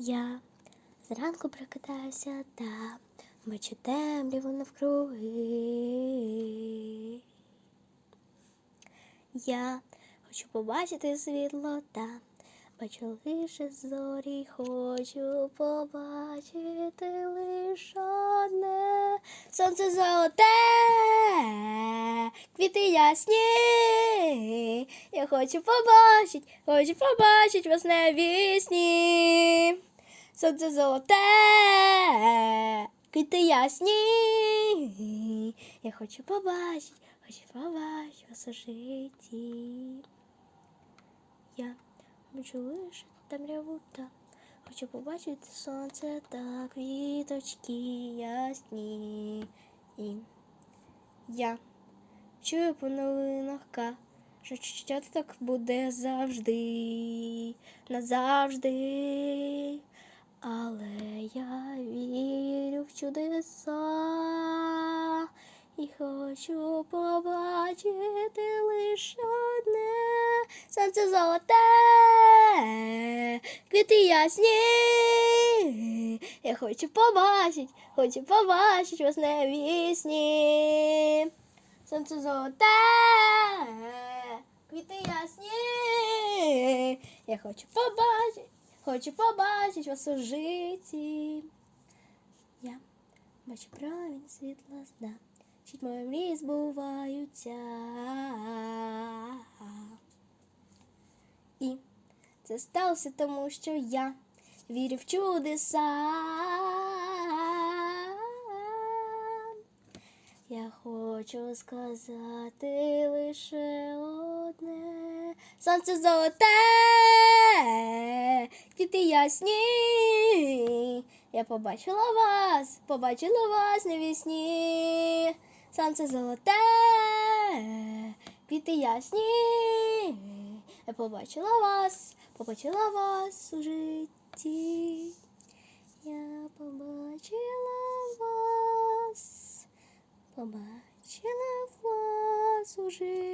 Я зранку прокидаюся та бачу темряву навкруги. Я хочу побачити світло та бачу лише зорі, хочу побачити лише одне сонце золоте, квіти ясні. Я хочу побачить, хочу побачить вас навісні. Сонце золоте, квіти ясні. Я хочу побачить, хочу побачить вас у житті. Я бачу лише темряву та хочу побачити сонце та квіточки ясні. І я чую по новинах ка, що так буде завжди, назавжди. Чудеса і хочу побачити лише одне сонце золоте, квіти ясні. Я хочу побачить, хочу побачить вас навісні. Сонце золоте, квіти ясні. Я хочу побачить, хочу побачить вас у житті. Бачу промінь світла зда, Чуть мої мрії збуваються. І це сталося тому, що я вірю в чудеса. Я хочу сказати лише одне. Сонце золоте, квіти ясні. Я побачила вас, побачила вас навісні. Сонце золоте, квіти ясні. Я побачила вас, побачила вас у житті. Я побачила вас, побачила вас у житті.